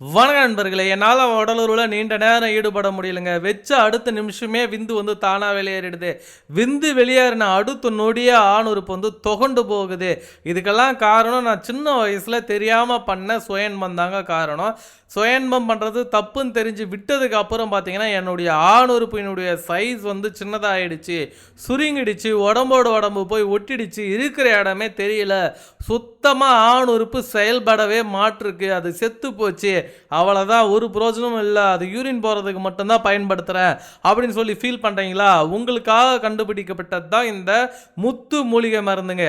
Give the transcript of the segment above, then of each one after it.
வணக்க நண்பர்களே என்னால் உடலூரில் நீண்ட நேரம் ஈடுபட முடியலங்க. வச்ச அடுத்த நிமிஷமே விந்து வந்து தானாக வெளியேறிடுது. விந்து வெளியேறின அடுத்த நொடியே ஆணுறுப்பு வந்து தொகண்டு போகுது. இதுக்கெல்லாம் காரணம் நான் சின்ன வயசில் தெரியாமல் பண்ண சுயன்பம் தாங்க காரணம். சுயன்பம் பண்ணுறது தப்புன்னு தெரிஞ்சு விட்டதுக்கு அப்புறம் பார்த்தீங்கன்னா என்னுடைய ஆணுறுப்பினுடைய சைஸ் வந்து சின்னதாகிடுச்சு சுருங்கிடுச்சு உடம்போட உடம்பு போய் ஒட்டிடுச்சு. இருக்கிற இடமே தெரியல. சுத்தமாக ஆணுறுப்பு செயல்படவே மாட்டிருக்கு. அது செத்து போச்சு அவ்வளோதான் ஒரு பிரோஜனமும் இல்லை அது யூரின் போகிறதுக்கு மட்டும்தான் பயன்படுத்துகிறேன் அப்படின்னு சொல்லி ஃபீல் பண்ணுறீங்களா உங்களுக்காக கண்டுபிடிக்கப்பட்டது தான் இந்த முத்து மூலிகை மருந்துங்க.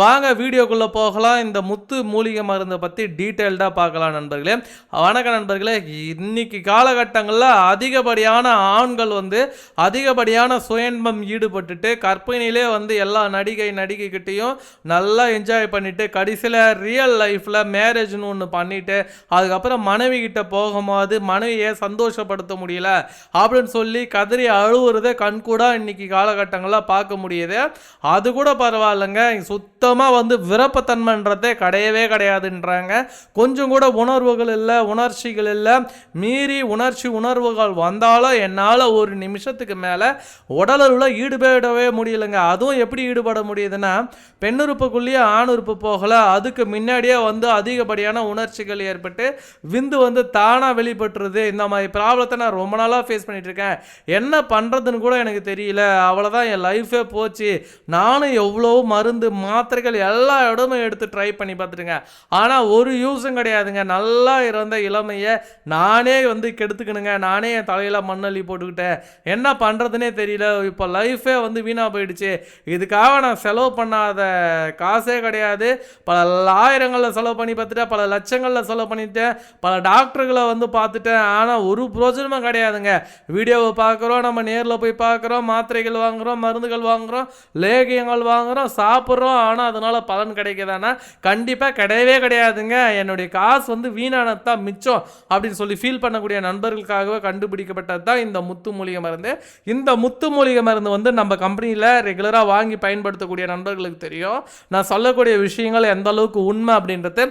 வாங்க வீடியோக்குள்ளே போகலாம். இந்த முத்து மூலிகை மருந்தை பற்றி டீட்டெயில்டாக பார்க்கலாம் நண்பர்களே. வணக்கம் நண்பர்களே. இன்னைக்கு காலகட்டங்களில் அதிகப்படியான ஆண்கள் வந்து அதிகப்படியான சுயன்பம் ஈடுபட்டுட்டு கற்பனையிலே வந்து எல்லா நடிகை நடிகைக்கிட்டேயும் நல்லா என்ஜாய் பண்ணிவிட்டு கடைசியில் ரியல் லைஃப்பில் மேரேஜ்னு ஒன்று பண்ணிவிட்டு அதுக்கப்புறம் மனைவி கிட்ட போகும்போது மனைவியை சந்தோஷப்படுத்த முடியல அப்படின்னு சொல்லி கதறி அழுவுறதை கண்கூடாக இன்னைக்கு காலகட்டங்களில் பார்க்க முடியுது. அது கூட பரவாயில்லைங்க. சுத்தமாக வந்து விருப்பத்தன்மைன்றதே கிடையவே கிடையாதுன்றாங்க. கொஞ்சம் கூட உணர்வுகள் இல்லை உணர்ச்சிகள் இல்லை. மீறி உணர்ச்சி உணர்வுகள் வந்தாலும் என்னால் ஒரு நிமிஷத்துக்கு மேலே உடலுள்ள ஈடுபடவே முடியலைங்க. அதுவும் எப்படி ஈடுபட முடியுதுன்னா பெண்ணுறுப்புக்குள்ளேயே ஆணுறுப்பு போகலை. அதுக்கு முன்னாடியே வந்து அதிகப்படியான உணர்ச்சிகள் ஏற்பட்டு விந்து வந்து தானாக வெளிப்பட்டுருது இந்த மாதிரி ப்ராப்ளத்தை நான் ரொம்ப நாளாக ஃபேஸ் பண்ணிகிட்ருக்கேன் இருக்கேன். என்ன பண்ணுறதுன்னு கூட எனக்கு தெரியல. அவ்வளோதான் என் லைஃபே போச்சு. நானும் எவ்வளோ மருந்து மாத்திரைகள் எல்லா இடமும் எடுத்து ட்ரை பண்ணி பார்த்துட்டுங்க. ஆனால் ஒரு யூஸும் கிடையாதுங்க. நல்லா இருந்த இளமையை நானே வந்து கெடுத்துக்கணுங்க. நானே என் தலையில் மண்ணள்ளி போட்டுக்கிட்டேன். என்ன பண்ணுறதுனே தெரியல. இப்போ லைஃபே வந்து வீணாக போயிடுச்சு. இதுக்காக நான் செலவு பண்ணாத காசே கிடையாது. பல ஆயிரங்களில் செலவு பண்ணி பார்த்துட்டேன். பல லட்சங்களில் செலவு பண்ணிட்டேன். பல டாக்டர்களை வந்து பார்த்துட்டேன். ஆனால் ஒரு பிரோஜனமும் கிடையாதுங்க. வீடியோவை பார்க்குறோம் நம்ம நேரில் போய் பார்க்குறோம் மாத்திரைகள் வாங்குகிறோம் மருந்துகள் வாங்குகிறோம் லேகியங்கள் வாங்குகிறோம் சாப்பிட்றோம். ஆனால் அதனால் பலன் கிடைக்குதானா? கண்டிப்பாக கிடையவே கிடையாதுங்க. என்னுடைய காசு வந்து வீணானது தான் மிச்சம் அப்படின்னு சொல்லி ஃபீல் பண்ணக்கூடிய நண்பர்களுக்காகவே கண்டுபிடிக்கப்பட்டது தான் இந்த முத்து மூலிகை மருந்து. இந்த முத்து மூலிகை மருந்து வந்து நம்ம கம்பெனியில் ரெகுலராக வாங்கி பயன்படுத்தக்கூடிய நண்பர்களுக்கு தெரியும். நான் சொல்லக்கூடிய விஷயங்கள் எந்த அளவுக்கு உண்மை அப்படின்றது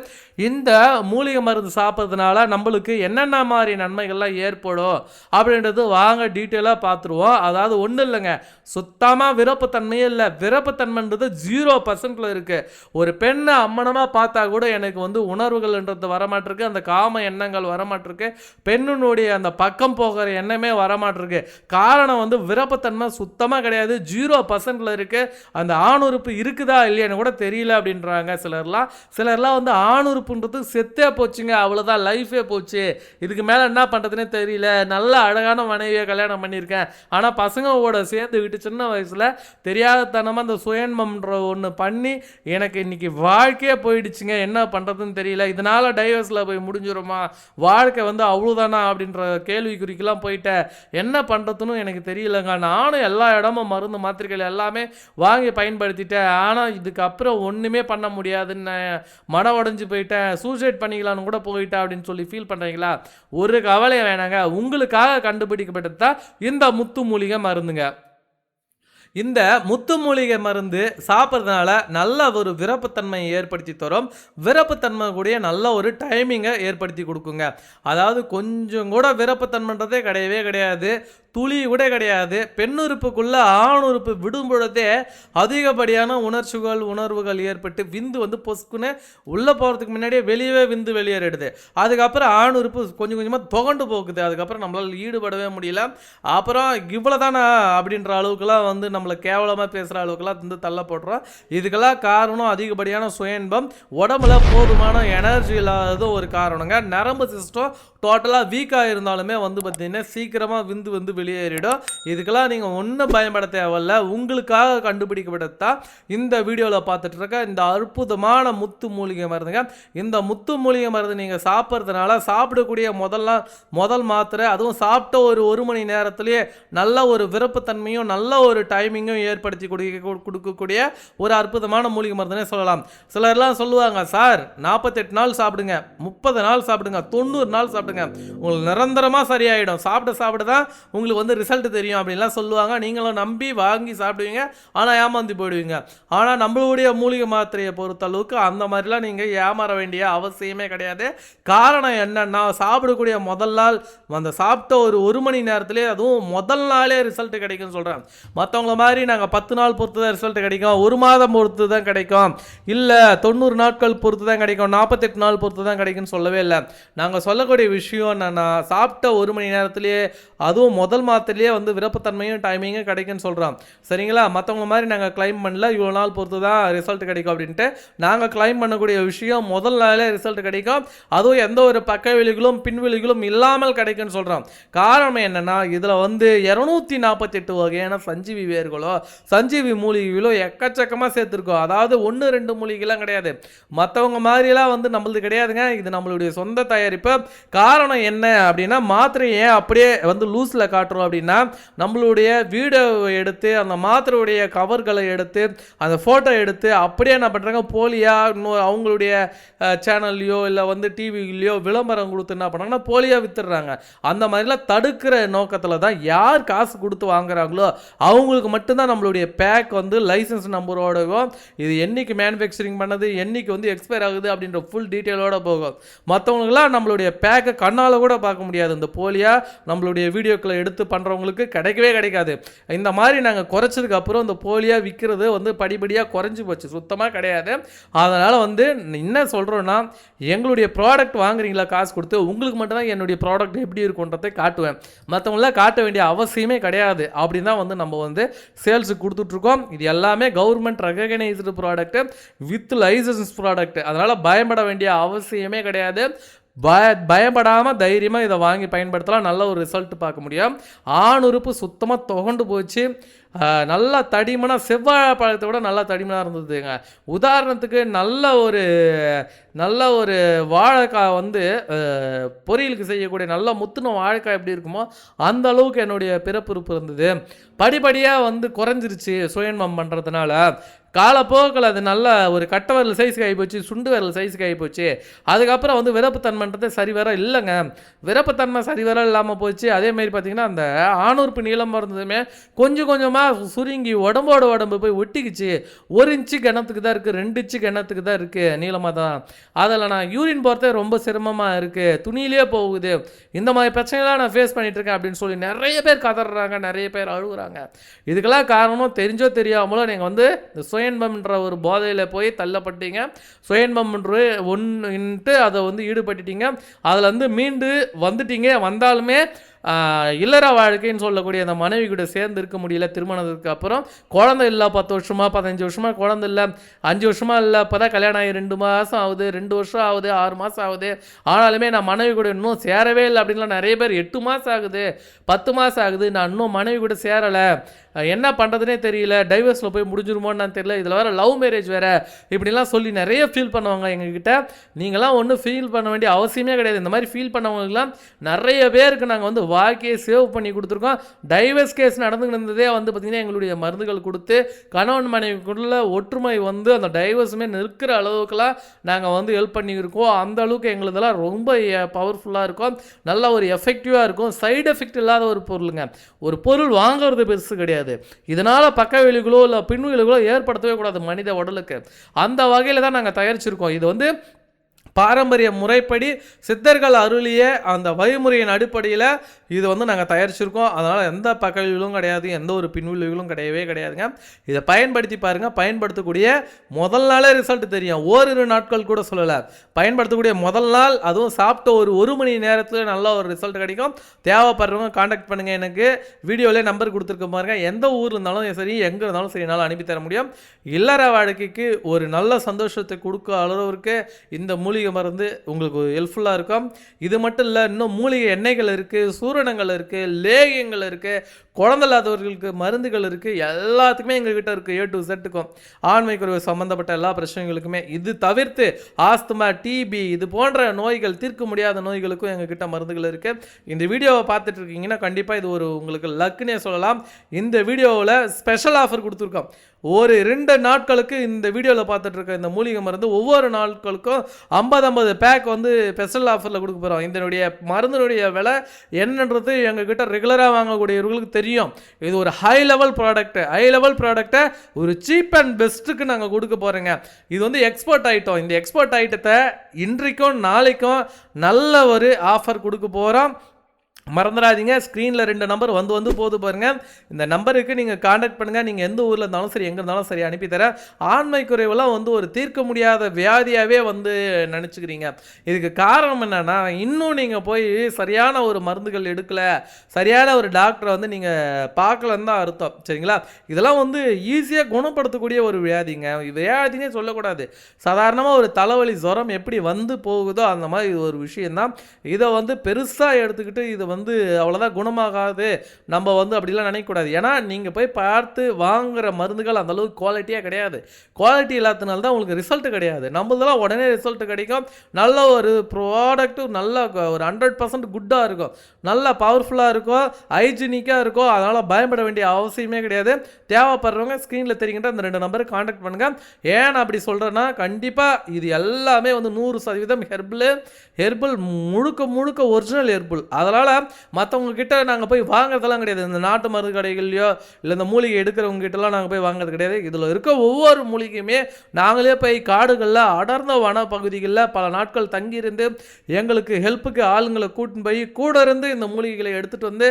இந்த மூலிகை மருந்து சாப்பிட்றதுனால நம்மளுக்கு என்னென்ன மாதிரி நன்மைகள்லாம் ஏற்படும் அப்படின்றது வாங்க டீட்டெயிலாக பார்த்துருவோம். அதாவது ஒன்றும் இல்லைங்க. சுத்தமாக விருப்பத்தன்மையே இல்லை. விருப்பத்தன்மைன்றது ஜீரோ பர்சன்ட்ல இருக்குது ஒரு பெண்ணை அம்மனமாக பார்த்தா கூட எனக்கு வந்து உணர்வுகள்ன்றது வரமாட்டிருக்கு. அந்த காம எண்ணங்கள் வரமாட்டிருக்கு. பெண்ணினுடைய அந்த பக்கம் போகிற எண்ணமே வரமாட்டிருக்கு. காரணம் வந்து விருப்பத்தன்மை சுத்தமாக கிடையாது. ஜீரோ பர்சன்டில் இருக்குது அந்த ஆணுறுப்பு இருக்குதா இல்லையான்னு கூட தெரியல அப்படின்றாங்க சிலர்லாம். சிலர்லாம் வந்து ஆணுறுப்புன்றது செத்தே போச்சுங்க. அவ்வளோதான் லைஃப் போச்சு. இதுக்கு மேலே என்ன பண்ணுறதுனே தெரியல. நல்ல அழகான மனைவியை கல்யாணம் பண்ணியிருக்கேன். ஆனால் பசங்களோட சேர்ந்துக்கிட்டு சின்ன வயசில் தெரியாதத்தனமாக அந்த சுயன்மம்ன்ற ஒன்று பண்ணி எனக்கு இன்னைக்கு வாழ்க்கையே போயிடுச்சுங்க. என்ன பண்ணுறதுன்னு தெரியல. இதனால் டைவர்ஸில் போய் முடிஞ்சிருமா? வாழ்க்கை வந்து அவ்வளோதானா அப்படின்ற கேள்விக்குறிக்கெல்லாம் போயிட்டேன். என்ன பண்ணுறதுன்னு எனக்கு தெரியலங்க. நானும் எல்லா இடமும் மருந்து மாத்திரைகள் எல்லாமே வாங்கி பயன்படுத்திட்டேன். ஆனால் இதுக்கப்புறம் ஒன்றுமே பண்ண முடியாதுன்னு மன உடஞ்சி போயிட்டேன். சூசைட் பண்ணிக்கலாம்னு கூட போயிட்டேன் அப்படின்னு சொல்லி ஃபீல் பண்ணுறீங்களா ஒரு கவலை வேணாங்க. உங்களுக்காக கண்டுபிடிக்கப்பட்டது தான் இந்த முத்து மூலிகை மருந்துங்க. இந்த முத்து மூலிகை மருந்து சாப்பிட்றதுனால நல்ல ஒரு விரப்புத்தன்மையை ஏற்படுத்தி தரும். விரப்புத்தன்மை கூடிய நல்ல ஒரு டைமிங்கை ஏற்படுத்தி கொடுக்குங்க. அதாவது கொஞ்சம் கூட விரப்புத்தன்மைன்றதே கிடையவே கிடையாது. துளி கூட கிடையாது. பெண்ணுறுப்புக்குள்ள ஆணுறுப்பு விடும் பொழுதே அதிகப்படியான உணர்ச்சிகள் உணர்வுகள் ஏற்பட்டு விந்து வந்து பொசுக்குன்னு உள்ளே போகிறதுக்கு முன்னாடியே வெளியவே விந்து வெளியேறிடுது. அதுக்கப்புறம் ஆணுறுப்பு கொஞ்சம் கொஞ்சமாக துகண்டு போகுது. அதுக்கப்புறம் நம்மளால் ஈடுபடவே முடியல. அப்புறம் இவ்வளோ தானே அப்படின்ற அளவுக்குலாம் வந்து நம்மளை கேவலமாக பேசுகிற அளவுக்குலாம் வந்து தள்ளப்படுறோம் இதுக்கெல்லாம் காரணம் அதிகப்படியான சுயன்பம் உடம்புல போதுமான எனர்ஜி இல்லாதது ஒரு காரணங்க. நரம்பு சிஸ்டம் டோட்டலாக வீக்காக இருந்தாலுமே வந்து பார்த்திங்கன்னா சீக்கிரமாக விந்து வந்து வெளியேறிடும் இதுக்கெல்லாம் நீங்கள் ஒன்றும் பயன்பட தேவையில்ல. உங்களுக்காக கண்டுபிடிக்கப்பட்டதான் இந்த வீடியோவில் பார்த்துட்டு இருக்க இந்த அற்புதமான முத்து மூலிகை மருந்துங்க. இந்த முத்து மூலிகை மருந்து நீங்கள் சாப்பிட்றதுனால சாப்பிடக்கூடிய முதல்ல முதல் மாத்திரை அதுவும் சாப்பிட்ட ஒரு ஒரு மணி நேரத்திலேயே நல்ல ஒரு விருப்பத்தன்மையும் நல்ல ஒரு டைமிங்கும் ஏற்படுத்தி கொடுக்க கொடுக்கக்கூடிய ஒரு அற்புதமான மூலிகை மருந்துனே சொல்லலாம். சிலர்லாம் சொல்லுவாங்க சார் நாற்பத்தெட்டு நாள் சாப்பிடுங்க முப்பது நாள் சாப்பிடுங்க தொண்ணூறு நாள் சாப்பிடுங்க உங்களுக்கு நிரந்தரமாக சரியாயிடும். சாப்பிட சாப்பிட தான் உங்களுக்கு உங்களுக்கு வந்து ரிசல்ட் தெரியும் அப்படின்லாம் சொல்லுவாங்க. நீங்களும் நம்பி வாங்கி சாப்பிடுவீங்க. ஆனால் ஏமாந்து போயிடுவீங்க. ஆனால் நம்மளுடைய மூலிகை மாத்திரையை பொறுத்த அளவுக்கு அந்த மாதிரிலாம் நீங்கள் ஏமாற வேண்டிய அவசியமே கிடையாது. காரணம் என்னன்னா சாப்பிடக்கூடிய முதல் நாள் அந்த சாப்பிட்ட ஒரு ஒரு மணி நேரத்திலே அதுவும் முதல் நாளே ரிசல்ட் கிடைக்கும்னு சொல்கிறேன் மற்றவங்கள மாதிரி நாங்கள் பத்து நாள் பொறுத்து தான் ரிசல்ட் கிடைக்கும். ஒரு மாதம் பொறுத்து தான் கிடைக்கும். இல்லை தொண்ணூறு நாட்கள் பொறுத்து தான் கிடைக்கும். நாற்பத்தெட்டு நாள் பொறுத்து தான் கிடைக்கும்னு சொல்லவே இல்லை. நாங்கள் சொல்லக்கூடிய விஷயம் என்னென்னா சாப்பிட்ட ஒரு மணி நேரத்திலேயே அதுவும் முதல் மாதத்துலேயே வந்து விருப்பத்தன்மையும் டைமிங்கும் கிடைக்கும்னு சொல்கிறோம் சரிங்களா? மற்றவங்க மாதிரி நாங்கள் கிளைம் பண்ணல இவ்வளோ நாள் பொறுத்து தான் ரிசல்ட் கிடைக்கும் அப்படின்ட்டு. நாங்கள் கிளைம் பண்ணக்கூடிய விஷயம் முதல் நாளே ரிசல்ட் கிடைக்கும். அதுவும் எந்த ஒரு பக்க விழிகளும் பின்விழிகளும் இல்லாமல் கிடைக்கும்னு சொல்கிறோம் காரணம் என்னன்னா இதில் வந்து இரநூத்தி நாற்பத்தெட்டு வகையான சஞ்சீவி வேர்களோ சஞ்சீவி மூலிகைகளோ எக்கச்சக்கமாக சேர்த்துருக்கோம். அதாவது ஒன்று ரெண்டு மூலிகைலாம் கிடையாது. மற்றவங்க மாதிரிலாம் வந்து நம்மளது கிடையாதுங்க. இது நம்மளுடைய சொந்த தயாரிப்பு. காரணம் என்ன அப்படின்னா மாத்திரை ஏன் அப்படியே வந்து லூஸில் காட்டுறோம் அப்படின்னா நம்மளுடைய வீடியோவை எடுத்து அந்த மாத்திரையுடைய கவர்களை எடுத்து அந்த ஃபோட்டோ எடுத்து அப்படியே என்ன பண்ணுறாங்க போலியாக இன்னும் அவங்களுடைய சேனல்லையோ இல்லை வந்து டிவிலையோ விளம்பரம் கொடுத்து என்ன பண்ணுறாங்கன்னா போலியாக வித்துடுறாங்க. அந்த மாதிரிலாம் தடுக்கிற நோக்கத்தில் தான் யார் காசு கொடுத்து வாங்குறாங்களோ அவங்களுக்கு மட்டும்தான் நம்மளுடைய பேக் வந்து லைசன்ஸ் நம்பரோடவும் இது என்றைக்கு மேனுஃபேக்சரிங் பண்ணது என்றைக்கு வந்து எக்ஸ்பயர் ஆகுது அப்படின்ற ஃபுல் டீட்டெயிலோட போகும். மற்றவங்களுக்குலாம் நம்மளுடைய பேக்கை கண்ணால் கூட பார்க்க முடியாது. இந்த போலியாக நம்மளுடைய வீடியோக்களை எடுத்து பண்ணுறவங்களுக்கு கிடைக்கவே கிடைக்காது. இந்த மாதிரி நாங்கள் குறைச்சதுக்கு அப்புறம் இந்த போலியாக விற்கிறது வந்து படிப்படியாக குறைஞ்சி போச்சு. சுத்தமாக கிடையாது. அதனால் வந்து என்ன சொல்கிறோன்னா எங்களுடைய ப்ராடக்ட் வாங்குறீங்களா காசு கொடுத்து உங்களுக்கு மட்டும்தான் என்னுடைய ப்ராடக்ட் எப்படி இருக்குன்றதை காட்டுவேன். மற்றவங்களாம் காட்ட வேண்டிய அவசியமே கிடையாது. அப்படின்னு தான் வந்து நம்ம வந்து சேல்ஸுக்கு கொடுத்துட்ருக்கோம் இது எல்லாமே government recognised product with licence product அதனால் பயப்பட வேண்டிய அவசியமே கிடையாது. பய பயப்படாமல் தைரியமாக இதை வாங்கி பயன்படுத்தலாம். நல்ல ஒரு ரிசல்ட் பார்க்க முடியும். ஆண் உறுப்பு சுத்தமாக துகண்டு போச்சு. நல்லா தடிமனாக செவ்வாழை பழத்தை விட நல்லா தடிமனாக இருந்ததுங்க. உதாரணத்துக்கு நல்ல ஒரு நல்ல ஒரு வாழைக்காய் வந்து பொரியலுக்கு செய்யக்கூடிய நல்ல முத்துன வாழைக்காய் எப்படி இருக்குமோ அந்த அளவுக்கு என்னுடைய பிறப்புறுப்பு இருந்தது. படிப்படியாக வந்து குறைஞ்சிருச்சு சுயன்மம் பண்ணுறதுனால காலப்போக்கில் அது நல்ல ஒரு கட்ட விரல் சைஸுக்கு ஆகிப்போச்சு சுண்டு விரல் சைஸுக்கு ஆகிப்போச்சு. அதுக்கப்புறம் வந்து விரப்புத்தன்மைன்றது சரி வர இல்லைங்க. விரப்புத்தன்மை சரிவர இல்லாமல் போச்சு. அதேமாரி பார்த்தீங்கன்னா அந்த ஆணூர்ப்பு நீளம் இருந்ததுமே கொஞ்சம் கொஞ்சமாக சுருங்கி உடம்போட உடம்பு போய் ஒட்டிக்கிச்சு. ஒரு இன்ச்சு கிணத்துக்கு தான் இருக்குது ரெண்டு இன்ச்சு கிணத்துக்கு தான் இருக்குது நீளமாக தான். அதில் நான் யூரின் போகிறதே ரொம்ப சிரமமாக இருக்குது துணியிலே போகுது. இந்த மாதிரி பிரச்சனைலாம் நான் ஃபேஸ் பண்ணிகிட்ருக்கேன் இருக்கேன் அப்படின்னு சொல்லி நிறைய பேர் கதறாங்க நிறைய பேர் அழுகுறாங்க. இதுக்கெல்லாம் காரணம் தெரிஞ்சோ தெரியாமலோ நீங்கள் வந்து இந்த சுயன்பம்ன்ற ஒரு போதையில் போய் தள்ளப்பட்டீங்க. சுயன்பம்ன்ற ஒன்றுன்ட்டு அதை வந்து ஈடுபட்டுட்டீங்க. அதில் வந்து மீண்டு வந்துட்டீங்க. வந்தாலுமே இல்லற வாழ்க்கைன்னு சொல்லக்கூடிய அந்த மனைவி கூட சேர்ந்து இருக்க முடியல திருமணத்துக்கு அப்புறம். குழந்தை இல்லை பத்து வருஷமா பதினஞ்சு வருஷமா குழந்தை இல்லை. அஞ்சு வருஷமா இல்லை இப்போ தான் கல்யாணம் ஆகி ரெண்டு மாதம் ஆகுது ரெண்டு வருஷம் ஆகுது ஆறு மாதம் ஆகுது. ஆனாலுமே நான் மனைவி கூட இன்னும் சேரவே இல்லை அப்படின்லாம் நிறைய பேர் எட்டு மாதம் ஆகுது பத்து மாதம் ஆகுது. நான் இன்னும் மனைவி கூட சேரலை. என்ன பண்ணுறதுனே தெரியல. டைவர்ஸில் போய் முடிஞ்சிருமோன்னு நான் தெரியல. இதில் வேறு லவ் மேரேஜ் வேறு. இப்படிலாம் சொல்லி நிறைய ஃபீல் பண்ணுவாங்க எங்ககிட்ட. நீங்களாம் ஒன்றும் ஃபீல் பண்ண வேண்டிய அவசியமே கிடையாது. இந்த மாதிரி ஃபீல் பண்ணவங்களுக்குலாம் நிறைய பேருக்கு நாங்கள் வந்து வாழ்க்கையை சேவ் பண்ணி கொடுத்துருக்கோம். டைவர்ஸ் கேஸ் நடந்துகிட்டு இருந்ததே வந்து பார்த்திங்கன்னா எங்களுடைய மருந்துகள் கொடுத்து கணவன் மனைவிக்குள்ள ஒற்றுமை வந்து அந்த டைவர்ஸுமே நிற்கிற அளவுக்குலாம் நாங்கள் வந்து ஹெல்ப் பண்ணியிருக்கோம். அந்த அளவுக்கு எங்களுதெல்லாம் ரொம்ப பவர்ஃபுல்லாக இருக்கும். நல்ல ஒரு எஃபெக்டிவாக இருக்கும். சைடு எஃபெக்ட் இல்லாத ஒரு பொருளுங்க. ஒரு பொருள் வாங்குறது பெருசு கிடையாது. இதனால் பக்க விளைவுகளோ இல்லை பின்விளைவுகளோ ஏற்படுத்தவே கூடாது மனித உடலுக்கு. அந்த வகையில் தான் நாங்கள் தயாரிச்சிருக்கோம். இது வந்து பாரம்பரிய முறைப்படி சித்தர்கள் அருளிய அந்த வழிமுறையின் அடிப்படையில் இது வந்து நாங்கள் தயாரிச்சிருக்கோம். அதனால் எந்த பக்கவிலும் கிடையாது எந்த ஒரு பின்விளைவுகளும் கிடையவே கிடையாதுங்க. இதை பயன்படுத்தி பாருங்கள் பயன்படுத்தக்கூடிய முதல் நாளே ரிசல்ட் தெரியும். ஓரிரு நாட்கள் கூட சொல்லலை. பயன்படுத்தக்கூடிய முதல் நாள் அதுவும் சாப்பிட்ட ஒரு ஒரு மணி நேரத்தில் நல்ல ஒரு ரிசல்ட் கிடைக்கும். தேவைப்படுறவங்க காண்டாக்ட் பண்ணுங்கள் எனக்கு. வீடியோவிலே நம்பர் கொடுத்துருக்க பாருங்க. எந்த ஊர் இருந்தாலும் சரி எங்கே இருந்தாலும் சரி என்னால் அனுப்பி தர முடியும். இல்லற வாழ்க்கைக்கு ஒரு நல்ல சந்தோஷத்தை கொடுக்க அளவுக்கு இந்த மொழி மூலிகை மருந்து உங்களுக்கு ஹெல்ப்ஃபுல்லாக இருக்கும். இது மட்டும் இல்லை இன்னும் மூலிகை எண்ணெய்கள் இருக்குது சூரணங்கள் இருக்குது லேகியங்கள் இருக்குது குழந்தை இல்லாதவர்களுக்கு மருந்துகள் இருக்குது எல்லாத்துக்குமே எங்ககிட்ட இருக்குது ஏ டு செட்டுக்கும் ஆண்மை குறைவு சம்மந்தப்பட்ட எல்லா பிரச்சனைகளுக்குமே இது தவிர்த்து ஆஸ்துமா டிபி இது போன்ற நோய்கள் தீர்க்க முடியாத நோய்களுக்கும் எங்ககிட்ட மருந்துகள் இருக்குது இந்த வீடியோவை பார்த்துட்டு இருக்கீங்கன்னா கண்டிப்பாக இது ஒரு உங்களுக்கு லக்குன்னே சொல்லலாம். இந்த வீடியோவில் ஸ்பெஷல் ஆஃபர் கொடுத்துருக்கோம். ஒரு ரெண்டு நாட்களுக்கு இந்த வீடியோவில் பார்த்துட்டு இருக்க இந்த மூலிகை மருந்து ஒவ்வொரு நாட்களுக்கும் ஐம்பது ஐம்பது பேக் வந்து ஸ்பெஷல் ஆஃபரில் கொடுக்க போகிறோம் இதனுடைய மருந்தினுடைய விலை என்னன்றது எங்ககிட்ட ரெகுலராக வாங்கக்கூடியவர்களுக்கு தெரியும். இது ஒரு high level product high level ப்ராடக்ட்டை ஒரு சீப் அண்ட் பெஸ்ட்டுக்கு நாங்கள் கொடுக்க போகிறோங்க இது வந்து எக்ஸ்போர்ட் ஐட்டம் இந்த எக்ஸ்போர்ட் ஐட்டத்தை இன்றைக்கும் நாளைக்கும் நல்ல ஒரு ஆஃபர் கொடுக்க போகிறோம் மறந்துடாதீங்க. ஸ்க்ரீனில் ரெண்டு நம்பர் வந்து வந்து போது பாருங்கள் இந்த நம்பருக்கு நீங்கள் காண்டாக்ட் பண்ணுங்கள் நீங்கள் எந்த ஊரில் இருந்தாலும் சரி எங்கே இருந்தாலும் சரி அனுப்பித்தரேன் ஆண்மை குறைவெல்லாம் வந்து ஒரு தீர்க்க முடியாத வியாதியாகவே வந்து நினச்சிக்கிறீங்க. இதுக்கு காரணம் என்னென்னா இன்னும் நீங்கள் போய் சரியான ஒரு மருந்துகள் எடுக்கலை. சரியான ஒரு டாக்டரை வந்து நீங்கள் பார்க்கலன்னு தான் அர்த்தம். சரிங்களா? இதெல்லாம் வந்து ஈஸியாக குணப்படுத்தக்கூடிய ஒரு வியாதிங்க. வியாதினே சொல்லக்கூடாது. சாதாரணமாக ஒரு தலைவலி ஜுரம் எப்படி வந்து போகுதோ அந்த மாதிரி இது ஒரு விஷயந்தான் இதை வந்து பெருசாக எடுத்துக்கிட்டு இது வந்து வந்து அவ்வளோதான் குணமாகாது. நம்ம வந்து அப்படிலாம் நினைக்கக்கூடாது. ஏன்னா நீங்கள் போய் பார்த்து வாங்குற மருந்துகள் அந்தளவுக்கு குவாலிட்டியாக கிடையாது. குவாலிட்டி இல்லாதனால தான் உங்களுக்கு ரிசல்ட் கிடையாது. நம்மளதெல்லாம் உடனே ரிசல்ட் கிடைக்கும். நல்ல ஒரு ப்ராடக்ட்டு நல்ல ஒரு ஹண்ட்ரட் பர்சன்ட் குட்டாக இருக்கும். நல்லா பவர்ஃபுல்லாக இருக்கும். ஹைஜீனிக்காக இருக்கும். அதனால் பயப்பட வேண்டிய அவசியமே கிடையாது. தேவைப்படுறவங்க ஸ்க்ரீனில் தெரிகின்ற அந்த ரெண்டு நம்பருக்கு காண்டாக்ட் பண்ணுங்கள் ஏன் அப்படி சொல்கிறேன்னா கண்டிப்பாக இது எல்லாமே வந்து நூறு சதவீதம் ஹெர்பல் ஹெர்பல் முழுக்க முழுக்க ஒரிஜினல் ஹெர்பல் அதனால் மற்றவங்க கிட்ட நாங்கள் போய் வாங்குறதெல்லாம் கிடையாது. இந்த நாட்டு மருந்து கடைகள்லையோ இல்லை இந்த மூலிகை எடுக்கிறவங்க கிட்டலாம் நாங்கள் போய் வாங்குறது கிடையாது. இதில் இருக்க ஒவ்வொரு மூலிகையுமே நாங்களே போய் காடுகளில் அடர்ந்த வன பகுதிகளில் பல நாட்கள் தங்கியிருந்து எங்களுக்கு ஹெல்ப்புக்கு ஆளுங்களை கூட்டின்னு போய் கூட இருந்து இந்த மூலிகைகளை எடுத்துகிட்டு வந்து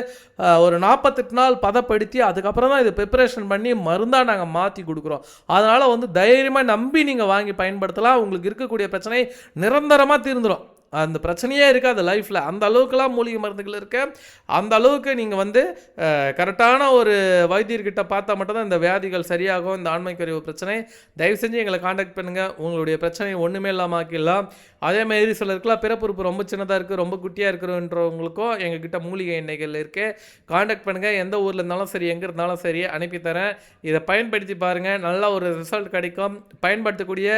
ஒரு நாற்பத்தெட்டு நாள் பதப்படுத்தி அதுக்கப்புறம் தான் இது ப்ரிப்பரேஷன் பண்ணி மருந்தாக நாங்கள் மாற்றி கொடுக்குறோம். அதனால் வந்து தைரியமாக நம்பி நீங்கள் வாங்கி பயன்படுத்தலாம். உங்களுக்கு இருக்கக்கூடிய பிரச்சனை நிரந்தரமாக தீர்ந்துடும் அந்த பிரச்சனையே இருக்காது லைஃப்பில் அந்த அளவுக்குலாம் மூலிகை மருந்துகள் இருக்க. அந்த அளவுக்கு நீங்கள் வந்து கரெக்டான ஒரு வைத்தியர்கிட்ட பார்த்தா மட்டும்தான் இந்த வியாதிகள் சரியாகும் இந்த ஆண்மை குறைவு பிரச்சனை. தயவு செஞ்சு எங்களை காண்டாக்ட் பண்ணுங்கள் உங்களுடைய பிரச்சனை ஒன்றுமே இல்லாமல் ஆக்கிடலாம். அதேமாரி சிலருக்குலாம் பிறப்புறுப்பு ரொம்ப சின்னதாக இருக்குது ரொம்ப குட்டியாக இருக்கிறோன்றவங்களுக்கும் எங்ககிட்ட மூலிகை எண்ணெய்கள் இருக்குது காண்டாக்ட் பண்ணுங்கள் எந்த ஊரில் இருந்தாலும் சரி எங்கே இருந்தாலும் சரி அனுப்பித்தரேன் இதை பயன்படுத்தி பாருங்கள் நல்ல ஒரு ரிசல்ட் கிடைக்கும். பயன்படுத்தக்கூடிய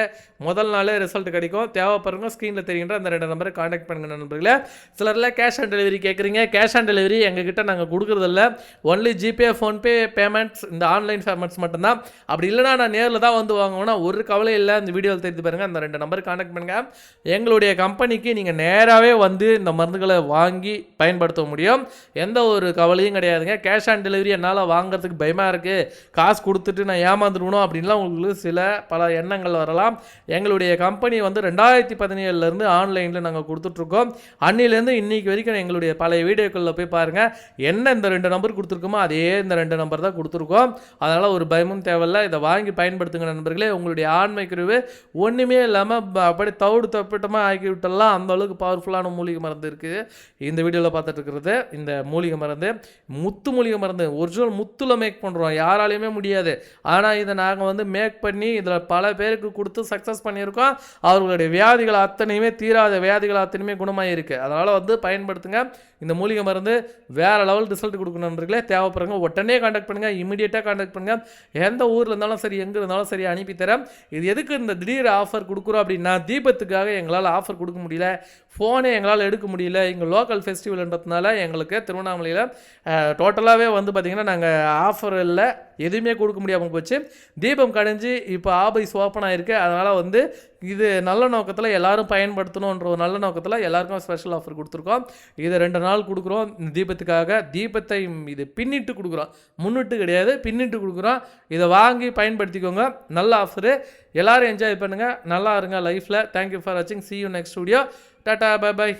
முதல் நாளே ரிசல்ட் கிடைக்கும். தேவைப்படுறவங்க ஸ்க்ரீனில் தெரிகின்ற அந்த ரெண்டு நம்பர் நம்பரை காண்டாக்ட் பண்ணுங்க நண்பர்களே. சிலர்லாம் கேஷ் ஆன் டெலிவரி கேட்குறீங்க கேஷ் ஆன் டெலிவரி எங்ககிட்ட நாங்கள் கொடுக்குறதில்ல. ஒன்லி ஜிபே ஃபோன்பே பேமெண்ட்ஸ் இந்த ஆன்லைன் பேமெண்ட்ஸ் மட்டும்தான். அப்படி இல்லைனா நான் நேரில் தான் வந்து வாங்குவேன்னா ஒரு கவலை இல்லை. இந்த வீடியோவில் தெரிஞ்சு பாருங்கள் அந்த ரெண்டு நம்பருக்கு காண்டாக்ட் பண்ணுங்கள் எங்களுடைய கம்பெனிக்கு நீங்கள் நேராகவே வந்து இந்த மருந்துகளை வாங்கி பயன்படுத்த முடியும். எந்த ஒரு கவலையும் கிடையாதுங்க. கேஷ் ஆன் டெலிவரி என்னால் வாங்குறதுக்கு பயமாக இருக்குது காசு கொடுத்துட்டு நான் ஏமாந்துடணும் அப்படின்லாம் உங்களுக்கு சில பல எண்ணங்கள் வரலாம். எங்களுடைய கம்பெனி வந்து ரெண்டாயிரத்தி பதினேழுலேருந்து ஆன்லைனில் நாங்கள் நாங்கள் கொடுத்துட்ருக்கோம். அன்னிலேருந்து இன்னைக்கு வரைக்கும் எங்களுடைய பழைய வீடியோக்களில் போய் பாருங்கள் என்ன இந்த ரெண்டு நம்பர் கொடுத்துருக்கோமோ அதே இந்த ரெண்டு நம்பர் தான் கொடுத்துருக்கோம். அதனால் ஒரு பயமும் தேவையில்ல. இதை வாங்கி பயன்படுத்துங்க நண்பர்களே. உங்களுடைய ஆண்மை குருவு ஒன்றுமே இல்லாமல் அப்படி தவிடு தப்பிட்டமாக ஆக்கி விட்டலாம் அந்த அளவுக்கு பவர்ஃபுல்லான மூலிகை மருந்து இருக்குது இந்த வீடியோவில் பார்த்துட்டு இருக்கிறது இந்த மூலிகை மருந்து. முத்து மூலிகை மருந்து. ஒரிஜினல் முத்தில் மேக் பண்ணுறோம் யாராலையுமே முடியாது. ஆனால் இதை நாங்கள் வந்து மேக் பண்ணி இதில் பல பேருக்கு கொடுத்து சக்ஸஸ் பண்ணியிருக்கோம். அவர்களுடைய வியாதிகள் அத்தனையுமே தீராத வியாதிகள் அத்தனையுமே குணமாயிருக்கு. அதனால் வந்து பயன்படுத்துங்க. இந்த மூலிகை மருந்து வேறு லெவல் ரிசல்ட் கொடுக்கணுன்றீங்களே தேவைப்படுறங்க உடனே காண்டாக்ட் பண்ணுங்கள் இமீடியட்டாக காண்டாக்ட் பண்ணுங்கள் எந்த ஊரில் இருந்தாலும் சரி எங்கே இருந்தாலும் சரி அனுப்பி தரேன். இது எதுக்கு இந்த திடீர் ஆஃபர் கொடுக்குறோம் அப்படின்னா தீபத்துக்காக எங்களால் ஆஃபர் கொடுக்க முடியல. ஃபோனே எங்களால் எடுக்க முடியல. இங்கே லோக்கல் ஃபெஸ்டிவல்ன்றதுனால எங்களுக்கு திருவண்ணாமலையில் டோட்டலாகவே வந்து பார்த்திங்கன்னா நாங்கள் ஆஃபர் இல்லை எதுவுமே கொடுக்க முடியாமல் போச்சு. தீபம் கடைஞ்சி இப்போ ஆபைஸ் ஓப்பன் ஆகிருக்கு அதனால் வந்து இது நல்ல நோக்கத்தில் எல்லாரும் பயன்படுத்தணுன்ற ஒரு நல்ல நோக்கத்தில் எல்லாருக்கும் ஸ்பெஷல் ஆஃபர் கொடுத்துருக்கோம். இதை ரெண்டு நாள் கொடுக்குறோம். இந்த தீபத்துக்காக தீபத்தை இது பின்னிட்டு கொடுக்குறோம். முன்னிட்டு கிடையாது பின்னிட்டு கொடுக்குறோம். இதை வாங்கி பயன்படுத்திக்கோங்க. நல்ல ஆஃபரு எல்லோரும் என்ஜாய் பண்ணுங்கள் நல்லா இருங்க லைஃப்பில் தேங்க்யூ ஃபார் வாட்சிங் see you next video tata bye bye